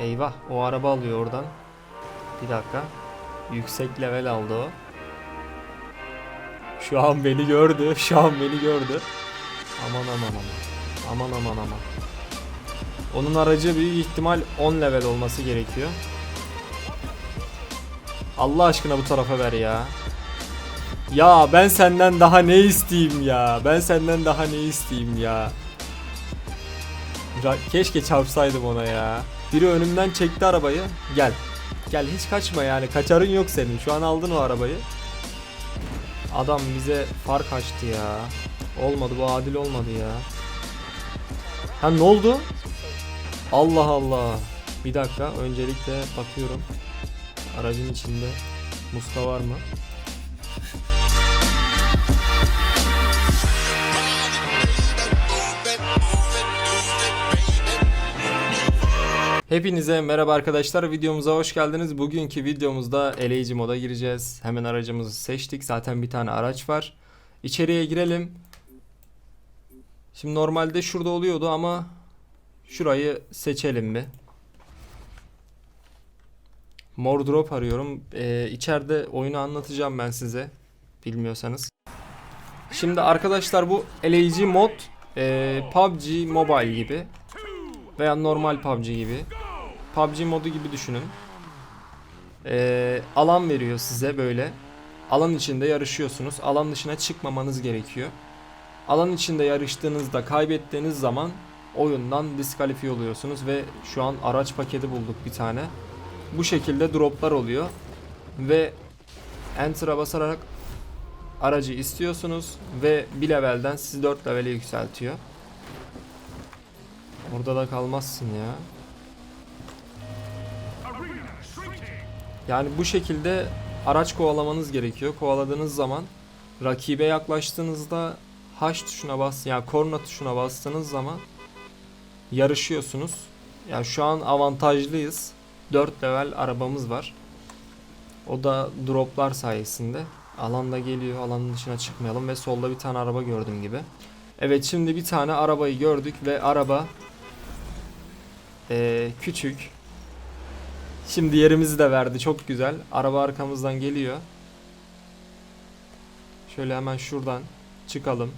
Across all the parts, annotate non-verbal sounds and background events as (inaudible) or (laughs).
Eyvah o araba alıyor oradan. Bir dakika. Yüksek level aldı o. Şu an beni gördü. Şu an beni gördü. Aman aman aman. Aman aman aman. Onun aracı büyük ihtimal 10 level olması gerekiyor. Allah aşkına bu tarafa ver ya. Ya ben senden daha ne isteyeyim ya? Ben senden daha ne isteyeyim ya? Keşke çarpsaydım ona ya. Biri önümden çekti arabayı. Gel. Gel hiç kaçma yani. Kaçarın yok senin. Şu an aldın o arabayı. Adam bize fark açtı ya. Olmadı bu adil olmadı ya. Ha ne oldu? Allah Allah. Bir dakika öncelikle bakıyorum. Aracın içinde muska var mı? Hepinize merhaba arkadaşlar. Videomuza hoş geldiniz. Bugünkü videomuzda eleyici moda gireceğiz. Hemen aracımızı seçtik. Zaten bir tane araç var. İçeriye girelim. Şimdi normalde şurada oluyordu ama şurayı seçelim mi? Drop arıyorum. Ee, içeride oyunu anlatacağım ben size. Bilmiyorsanız. Şimdi arkadaşlar bu eleyici mod e, PUBG Mobile gibi veya normal PUBG gibi. PUBG modu gibi düşünün. Ee, alan veriyor size böyle. Alan içinde yarışıyorsunuz. Alan dışına çıkmamanız gerekiyor. Alan içinde yarıştığınızda kaybettiğiniz zaman oyundan diskalifiye oluyorsunuz ve şu an araç paketi bulduk bir tane. Bu şekilde droplar oluyor ve Enter'a basarak aracı istiyorsunuz ve bir levelden sizi 4 levele yükseltiyor. Orada da kalmazsın ya. Yani bu şekilde araç kovalamanız gerekiyor. Kovaladığınız zaman rakibe yaklaştığınızda H tuşuna bas yani korna tuşuna bastığınız zaman yarışıyorsunuz. Yani şu an avantajlıyız. 4 level arabamız var. O da droplar sayesinde. Alanda geliyor. Alanın dışına çıkmayalım ve solda bir tane araba gördüğüm gibi. Evet şimdi bir tane arabayı gördük ve araba ee, küçük. Şimdi yerimizi de verdi. Çok güzel. Araba arkamızdan geliyor. Şöyle hemen şuradan çıkalım.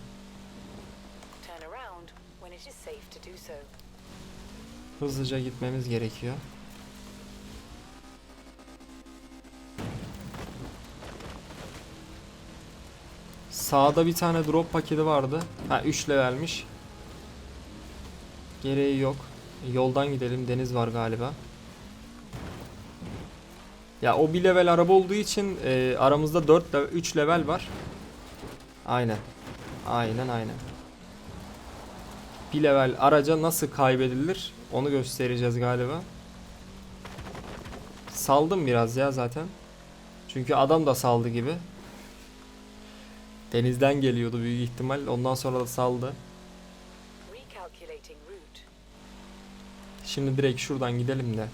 Hızlıca gitmemiz gerekiyor. Sağda bir tane drop paketi vardı. Ha 3 levelmiş. Gereği yok. Yoldan gidelim. Deniz var galiba. Ya o bir level araba olduğu için e, aramızda 4 level, 3 level var. Aynen. Aynen aynen. Bir level araca nasıl kaybedilir onu göstereceğiz galiba. Saldım biraz ya zaten. Çünkü adam da saldı gibi. Denizden geliyordu büyük ihtimal. Ondan sonra da saldı. Şimdi direkt şuradan gidelim de.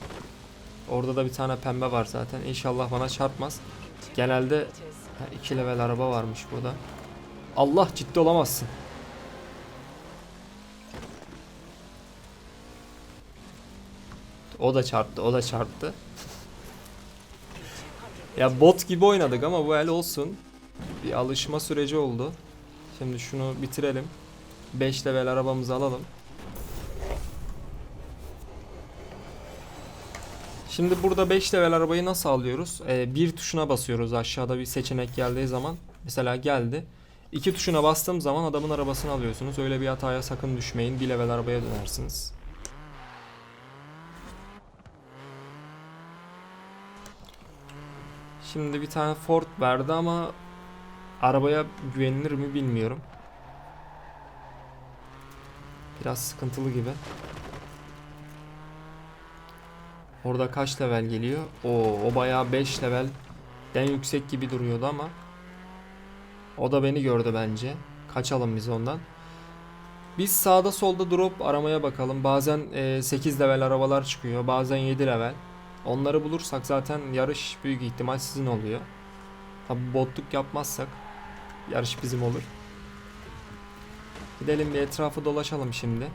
Orada da bir tane pembe var zaten. İnşallah bana çarpmaz. Genelde ha, iki level araba varmış burada. Allah ciddi olamazsın. O da çarptı, o da çarptı. (laughs) ya bot gibi oynadık ama bu el olsun. Bir alışma süreci oldu. Şimdi şunu bitirelim. 5 level arabamızı alalım. Şimdi burada 5 level arabayı nasıl alıyoruz? Ee, bir tuşuna basıyoruz aşağıda bir seçenek geldiği zaman. Mesela geldi. İki tuşuna bastığım zaman adamın arabasını alıyorsunuz. Öyle bir hataya sakın düşmeyin. Bir level arabaya dönersiniz. Şimdi bir tane Ford verdi ama arabaya güvenilir mi bilmiyorum. Biraz sıkıntılı gibi. Orada kaç level geliyor? Oo, o bayağı 5 level den yüksek gibi duruyordu ama o da beni gördü bence. Kaçalım biz ondan. Biz sağda solda drop aramaya bakalım. Bazen e, 8 level arabalar çıkıyor. Bazen 7 level. Onları bulursak zaten yarış büyük ihtimal sizin oluyor. Tabi botluk yapmazsak yarış bizim olur. Gidelim bir etrafı dolaşalım şimdi.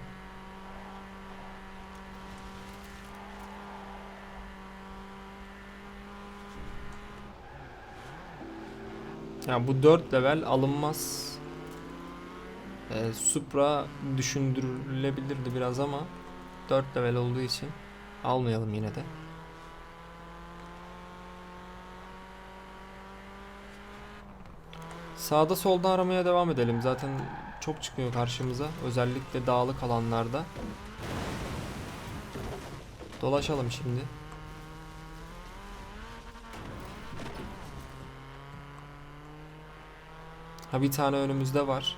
Yani bu 4 level alınmaz. Ee, Supra düşündürülebilirdi biraz ama 4 level olduğu için almayalım yine de. Sağda solda aramaya devam edelim. Zaten çok çıkıyor karşımıza. Özellikle dağlık alanlarda. Dolaşalım şimdi. Ha bir tane önümüzde var.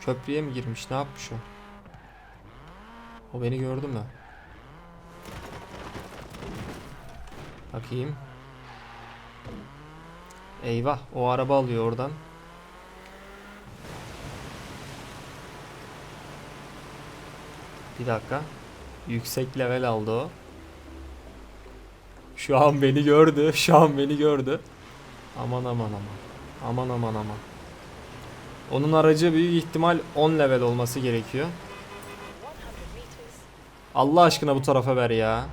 Köprüye mi girmiş? Ne yapmış o? O beni gördü mü? Bakayım. Eyvah, o araba alıyor oradan. Bir dakika. Yüksek level aldı o. Şu an beni gördü. Şu an beni gördü. Aman aman aman. Aman aman aman. Onun aracı büyük ihtimal 10 level olması gerekiyor. 100 meters. Allah aşkına bu tarafa ver ya.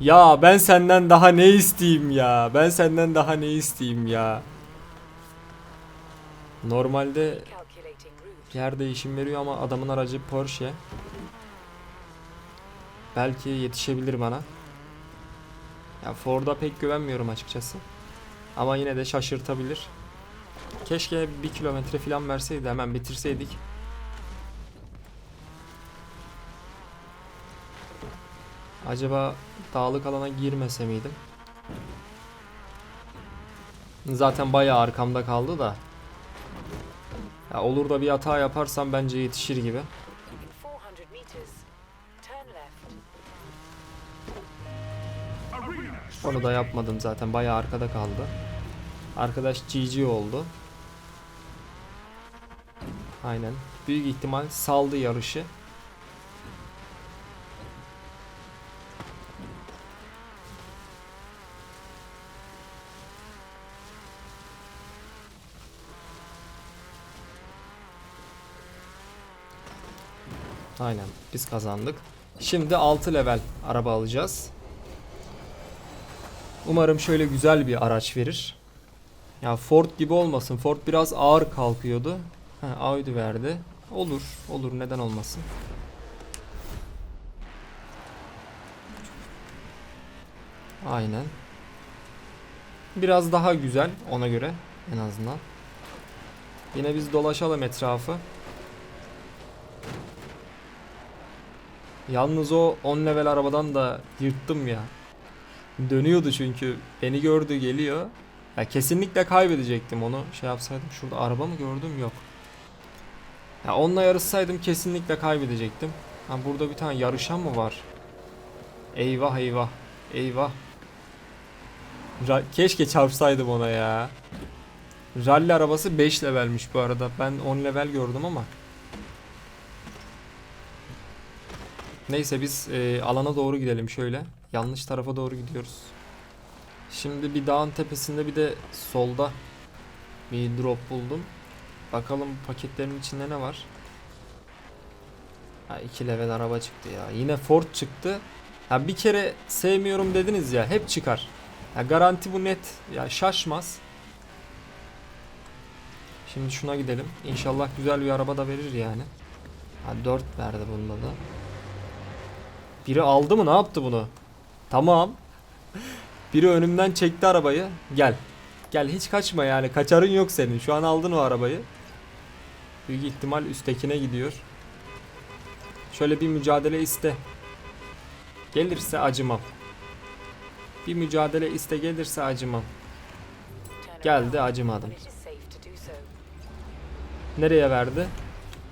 Ya ben senden daha ne isteyeyim ya? Ben senden daha ne isteyeyim ya? Normalde yer değişim veriyor ama adamın aracı Porsche. Belki yetişebilir bana. Ya Ford'a pek güvenmiyorum açıkçası. Ama yine de şaşırtabilir. Keşke bir kilometre falan verseydi hemen bitirseydik. Acaba dağlık alana girmese miydim? Zaten bayağı arkamda kaldı da. Ya olur da bir hata yaparsam bence yetişir gibi. In 400 meters. Turn left. Onu da yapmadım zaten. Bayağı arkada kaldı. Arkadaş GG oldu. Aynen. Büyük ihtimal saldı yarışı. Aynen. Biz kazandık. Şimdi 6 level araba alacağız. Umarım şöyle güzel bir araç verir. Ya Ford gibi olmasın. Ford biraz ağır kalkıyordu. Ha, Audi verdi. Olur. Olur. Neden olmasın? Aynen. Biraz daha güzel ona göre en azından. Yine biz dolaşalım etrafı. Yalnız o 10 level arabadan da yırttım ya. Dönüyordu çünkü. Beni gördü geliyor. Ya kesinlikle kaybedecektim onu. Şey yapsaydım. Şurada araba mı gördüm? Yok. Ya onunla yarışsaydım kesinlikle kaybedecektim. Ha burada bir tane yarışan mı var? Eyvah eyvah. Eyvah. Ra- Keşke çarpsaydım ona ya. Rally arabası 5 levelmiş bu arada. Ben 10 level gördüm ama. Neyse biz e, alana doğru gidelim şöyle. Yanlış tarafa doğru gidiyoruz. Şimdi bir dağın tepesinde bir de solda bir drop buldum. Bakalım paketlerin içinde ne var. Ha 2 level araba çıktı ya. Yine Ford çıktı. Ha bir kere sevmiyorum dediniz ya hep çıkar. Ya garanti bu net. Ya şaşmaz. Şimdi şuna gidelim. İnşallah güzel bir araba da verir yani. Ha 4 verdi bunda da. Biri aldı mı ne yaptı bunu? Tamam. (laughs) Biri önümden çekti arabayı. Gel. Gel hiç kaçma yani. Kaçarın yok senin. Şu an aldın o arabayı. Büyük ihtimal üsttekine gidiyor. Şöyle bir mücadele iste. Gelirse acımam. Bir mücadele iste gelirse acımam. Geldi acımadım. Nereye verdi?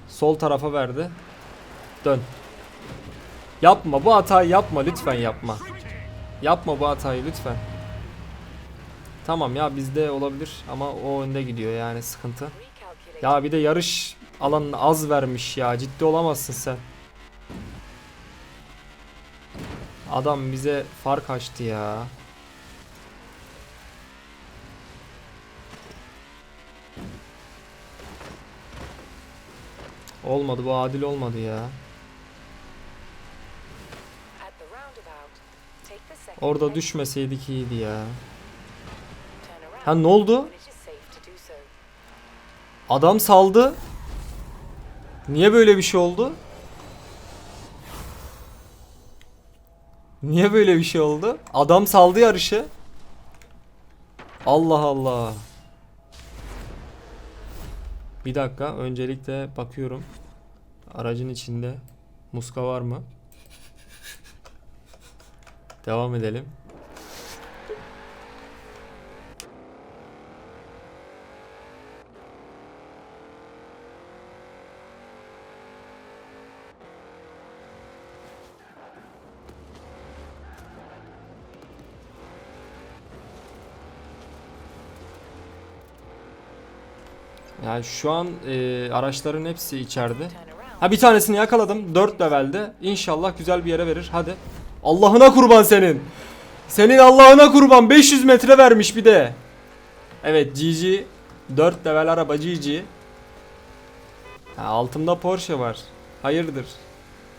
Sol tarafa verdi. Dön. Yapma bu hatayı yapma lütfen yapma. Yapma bu hatayı lütfen. Tamam ya bizde olabilir ama o önde gidiyor yani sıkıntı. Ya bir de yarış alanını az vermiş ya ciddi olamazsın sen. Adam bize fark açtı ya. Olmadı bu adil olmadı ya. Orada düşmeseydik iyiydi ya. Ha ne oldu? Adam saldı. Niye böyle bir şey oldu? Niye böyle bir şey oldu? Adam saldı yarışı. Allah Allah. Bir dakika öncelikle bakıyorum. Aracın içinde muska var mı? Devam edelim. Yani şu an e, araçların hepsi içeride. Ha bir tanesini yakaladım. 4 levelde. İnşallah güzel bir yere verir. Hadi. Allah'ına kurban senin. Senin Allah'ına kurban. 500 metre vermiş bir de. Evet GG. 4 level araba GG. Ha, altımda Porsche var. Hayırdır.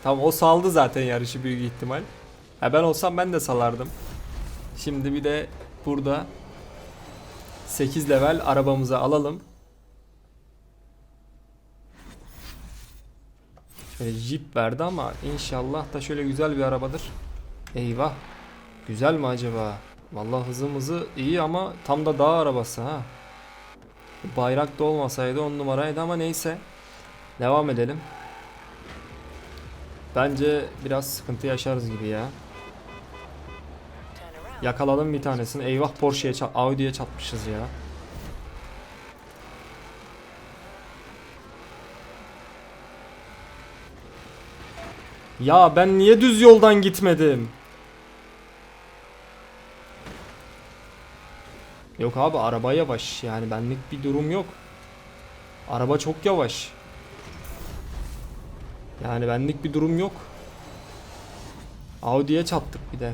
Tamam o saldı zaten yarışı büyük ihtimal. Ha ben olsam ben de salardım. Şimdi bir de burada 8 level arabamızı alalım. Şöyle Jeep verdi ama inşallah da şöyle güzel bir arabadır. Eyvah. Güzel mi acaba? Vallahi hızımızı iyi ama tam da dağ arabası ha. Bayrak da olmasaydı on numaraydı ama neyse. Devam edelim. Bence biraz sıkıntı yaşarız gibi ya. Yakaladım bir tanesini. Eyvah Porsche'ye Audi'ye çatmışız ya. Ya ben niye düz yoldan gitmedim? Yok abi araba yavaş yani benlik bir durum yok. Araba çok yavaş. Yani benlik bir durum yok. Audi'ye çattık bir de.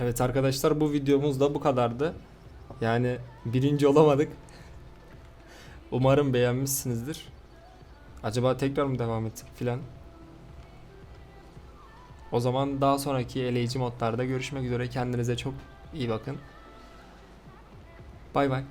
Evet arkadaşlar bu videomuz da bu kadardı. Yani birinci olamadık. Umarım beğenmişsinizdir. Acaba tekrar mı devam etsek filan? O zaman daha sonraki eleyici modlarda görüşmek üzere. Kendinize çok iyi bakın. Bay bay.